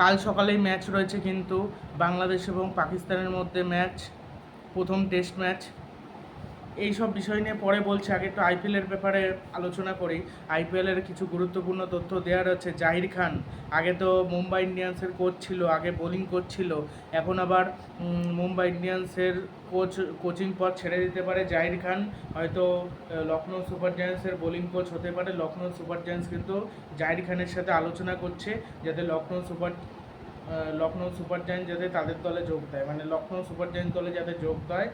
কাল সকালেই ম্যাচ রয়েছে কিন্তু বাংলাদেশ এবং পাকিস্তানের মধ্যে ম্যাচ প্রথম টেস্ট ম্যাচ এই সব বিষয় নিয়ে পরে বলছি, আগে একটু আইপিএলের ব্যাপারে আলোচনা করি। আইপিএলের কিছু গুরুত্বপূর্ণ তথ্য দেওয়ার হচ্ছে জাহির খান, আগে তো মুম্বাই ইন্ডিয়ান্সের কোচ ছিল, আগে বোলিং কোচ ছিল, এখন আবার মুম্বাই ইন্ডিয়ান্সের কোচ কোচিং পদ ছেড়ে দিতে পারে। জাহির খান, হয়তো লখনৌ সুপার জায়ান্টসের বোলিং কোচ হতে পারে। লখনৌ সুপার জায়ান্টস কিন্তু জাহির খানের সাথে আলোচনা করছে, যাতে Lucknow super Lucknow super giant যাতে তাদের দলে যোগ দেয়। মানে লখনৌ সুপার জায়ান্ট দলে যাতে যোগ দেয়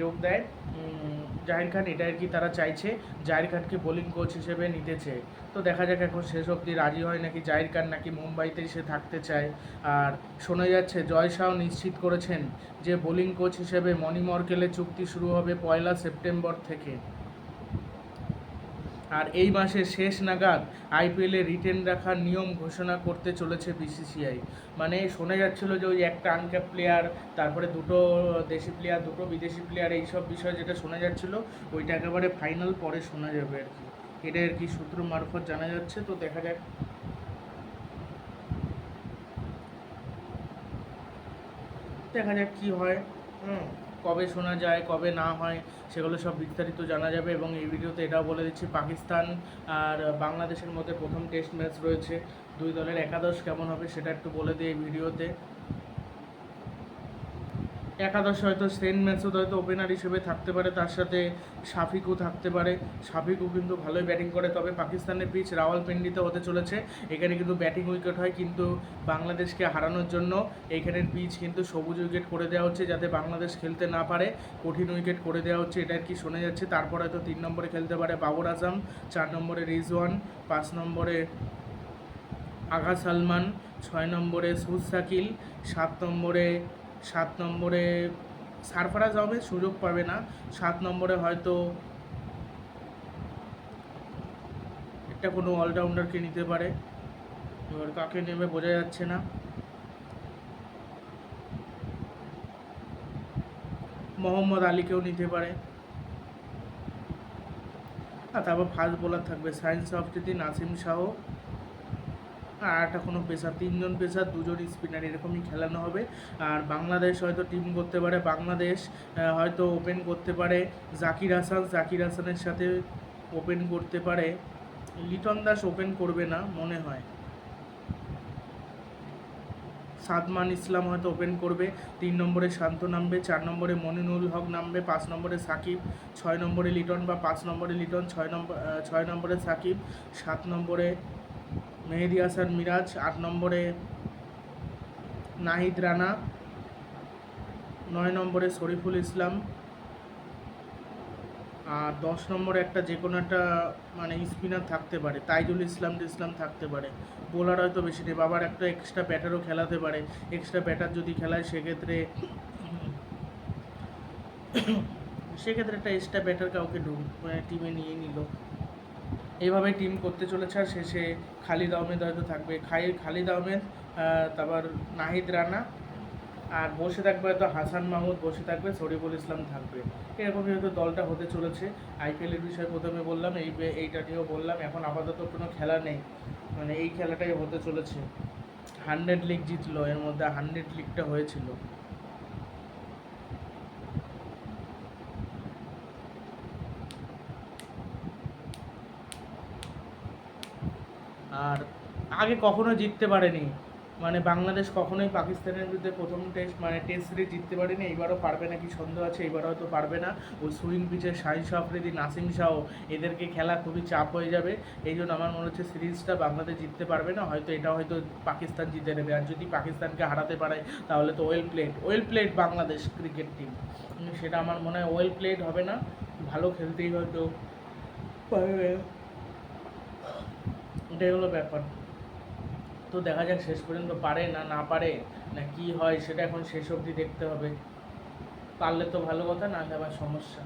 যোগ দেয় জাহির খান, এটা আর কি তারা চাইছে, জাহির খানকে বোলিং কোচ হিসেবে নিতেছে। তো দেখা যাক এখন শেষ অবধি রাজি হয় নাকি জাহির খান নাকি মুম্বাইতেই সে থাকতে চায়। আর শোনা যাচ্ছে, জয় শাহ নিশ্চিত করেছেন যে বোলিং কোচ হিসেবে মণি মর্কেলের চুক্তি শুরু হবে পয়লা সেপ্টেম্বর থেকে। আর এই মাসের শেষ নাগাদ আইপিএলে রিটেন রাখার নিয়ম ঘোষণা করতে চলেছে বিসিসিআই মানে শোনা যাচ্ছিল যে ওই একটা আনক্যাপ প্লেয়ার তারপরে দুটো দেশি প্লেয়ার দুটো বিদেশি প্লেয়ার এই সব বিষয় যেটা শোনা যাচ্ছিল, ওইটা একেবারে ফাইনাল পরে শোনা যাবে আর কি। এটা আর কি সূত্র মারফত জানা যাচ্ছে, তো দেখা যাক। দেখা যাক কী হয়। হুম। কবে শোনা যায়, কবে না হয়, সেগুলো সব বিস্তারিত জানা যাবে এবং এই ভিডিওতে এটাও বলে দিচ্ছি, পাকিস্তান আর বাংলাদেশের মধ্যে প্রথম টেস্ট ম্যাচ রয়েছে। দুই দলের একাদশ কেমন হবে সেটা একটু বলে দিই এই ভিডিওতে। একাদশ হয়তো সেন ম্যাচও হয়তো ওপেনার হিসেবে থাকতে পারে, তার সাথে শাফিকও থাকতে পারে। শাফিকও কিন্তু ভালোই ব্যাটিং করে, তবে পাকিস্তানের পিচ রাওয়ালপিন্ডিতে হতে চলেছে। এখানে কিন্তু ব্যাটিং উইকেট হয় কিন্তু বাংলাদেশকে হারানোর জন্য। এখানের পিচ কিন্তু সবুজ উইকেট করে দেওয়া হচ্ছে যাতে বাংলাদেশ খেলতে না পারে। কঠিন উইকেট করে দেওয়া হচ্ছে, এটা কি শোনা যাচ্ছে। তারপর হয়তো তিন নম্বরে খেলতে পারে বাবর আজম, চার নম্বরে রিজওয়ান, পাঁচ নম্বরে আগা সালমান, ছয় নম্বরে সুজ সাকিল সাত নম্বরে সাত নম্বরে সারফারাজ আহমেদ সুযোগ পাবে না। সাত নম্বরে হয়তো একটা কোনো অলরাউন্ডারকে নিতে পারে। এবার কাকে নেবে বোঝা যাচ্ছে না। মোহাম্মদ আলীকেও নিতে পারে। আর তারপর ফাস্ট বোলার থাকবে সায়েন্স আফ্রিদি নাসিম শাহ। আর একটা কোনো পেসার তিনজন পেসার দুজন স্পিনার, এরকমই খেলানো হবে। আর বাংলাদেশ হয়তো টিম করতে পারে, বাংলাদেশ হয়তো ওপেন করতে পারে, জাকির হাসান, জাকির হাসানের সাথে ওপেন করতে পারে। লিটন দাস ওপেন করবে না, মনে হয়। সাদমান ইসলাম হয়তো ওপেন করবে, তিন নম্বরে শান্ত নামবে, চার নম্বরে মনিনুল হক নামবে, পাঁচ নম্বরে সাকিব, ছয় নম্বরে লিটন বা পাঁচ নম্বরে লিটন, ছয় নম্বর ছয় নম্বরে সাকিব, সাত নম্বরে মেহেদি হাসান মিরাজ, আট নম্বরে নাহিদ রানা, নয় নম্বরে শরীফুল ইসলাম, আর দশ নম্বরে একটা যে কোনো একটা মানে স্পিনার থাকতে পারে, তাইজুল ইসলাম ইসলাম থাকতে পারে, বোলার হয়তো বেশি নেই, বাবার একটা এক্সট্রা ব্যাটারও খেলাতে পারে এক্সট্রা ব্যাটার যদি খেলায় সেক্ষেত্রে সেক্ষেত্রে একটা এক্সট্রা ব্যাটার কাউকে ঢুক মানে টিমে নিয়ে নিল। এইভাবে টিম করতে চলেছে আর শেষে খালিদ আহমেদ হয়তো থাকবে। খাই, খালিদ আহমেদ তারপর নাহিদ রানা আর বসে থাকবে হয়তো হাসান মাহমুদ বসে থাকবে, শরীফুল ইসলাম থাকবে। এরকমই হয়তো দলটা হতে চলেছে। আইপিএলের বিষয়ে প্রথমে বললাম, এই এইটা নিয়েও বললাম, এখন আপাতত কোনো খেলা নেই। মানে এই খেলাটাই হতে চলেছে। হান্ড্রেড লিগ জিতলো, এর মধ্যে হান্ড্রেড লিগটা হয়েছিল। আর আগে কখনো জিততে পারেনি। মানে বাংলাদেশ কখনোই পাকিস্তানের বিরুদ্ধে প্রথম টেস্ট মানে টেস্ট সিরিজ জিততে পারেনি। এবারও পারবে নাকি সন্দেহ আছে এবার হয়তো পারবে না। ওই সুইং পিচে শাহিন আফ্রিদি, নাসিম শাহ, এদেরকে খেলা খুবই চাপ হয়ে যাবে। এই জন্য আমার মনে হচ্ছে সিরিজটা বাংলাদেশ জিততে পারবে না। হয়তো এটা হয়তো পাকিস্তান জিতে নেবে। আর যদি পাকিস্তানকে হারাতে পারে, তাহলে তো well played well played Bangladesh cricket team সেটা আমার মনে হয় ওয়েল প্লেড হবে না। ভালো খেলতেই হয়তো পারবে। এটাই হলো ব্যাপার। তো দেখা যাক শেষ পর্যন্ত পারে না না পারে, না কি হয়, সেটা এখন শেষ অবধি দেখতে হবে। পারলে তো ভালো কথা, না আবার সমস্যা।